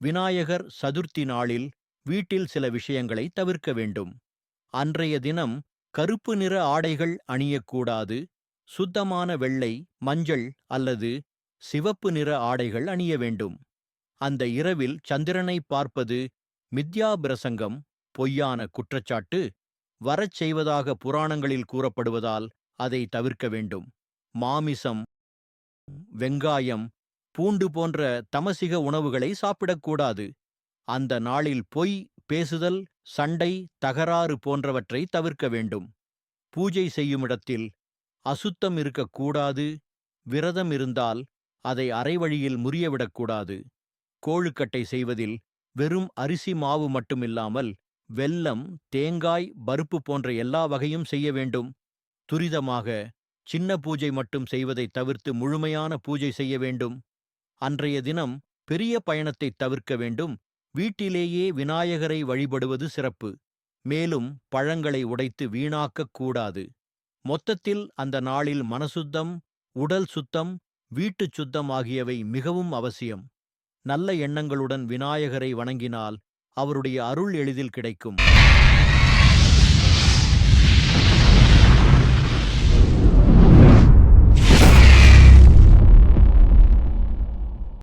விநாயகர் சதுர்த்தி நாளில் வீட்டில் சில விஷயங்களை தவிர்க்க வேண்டும். அன்றைய தினம் கருப்பு நிற ஆடைகள் அணியக்கூடாது. சுத்தமான வெள்ளை மஞ்சள் அல்லது சிவப்பு நிற ஆடைகள் அணிய வேண்டும். அந்த இரவில் சந்திரனை பார்ப்பது மித்யா பிரசங்கம் பொய்யான குற்றச்சாட்டு வரச் செய்வதாக புராணங்களில் கூறப்படுவதால் அதை தவிர்க்க வேண்டும். மாமிசம் வெங்காயம் பூண்டு போன்ற தமசிக உணவுகளை சாப்பிடக்கூடாது. அந்த நாளில் பொய் பேசுதல் சண்டை தகராறு போன்றவற்றை தவிர்க்க வேண்டும். பூஜை செய்யுமிடத்தில் அசுத்தம் இருக்கக்கூடாது விரதம் இருந்தால் அதை அரைவழியில் முறியவிடக்கூடாது. கோழுக்கட்டை செய்வதில் வெறும் அரிசி மாவு மட்டுமில்லாமல் வெல்லம் தேங்காய் பருப்பு போன்ற எல்லா வகையும் செய்ய வேண்டும். துரிதமாக சின்ன பூஜை மட்டும் செய்வதை தவிர்த்து முழுமையான பூஜை செய்ய வேண்டும். அன்றைய தினம் பெரிய பயணத்தை தவிர்க்க வேண்டும். வீட்டிலேயே விநாயகரை வழிபடுவது சிறப்பு. மேலும் பழங்களை உடைத்து வீணாக்கக் கூடாது. மொத்தத்தில் அந்த நாளில் மனசுத்தம் உடல் சுத்தம் வீட்டுச் சுத்தம் ஆகியவை மிகவும் அவசியம். நல்ல எண்ணங்களுடன் விநாயகரை வணங்கினால் அவருடைய அருள் எளிதில் கிடைக்கும்.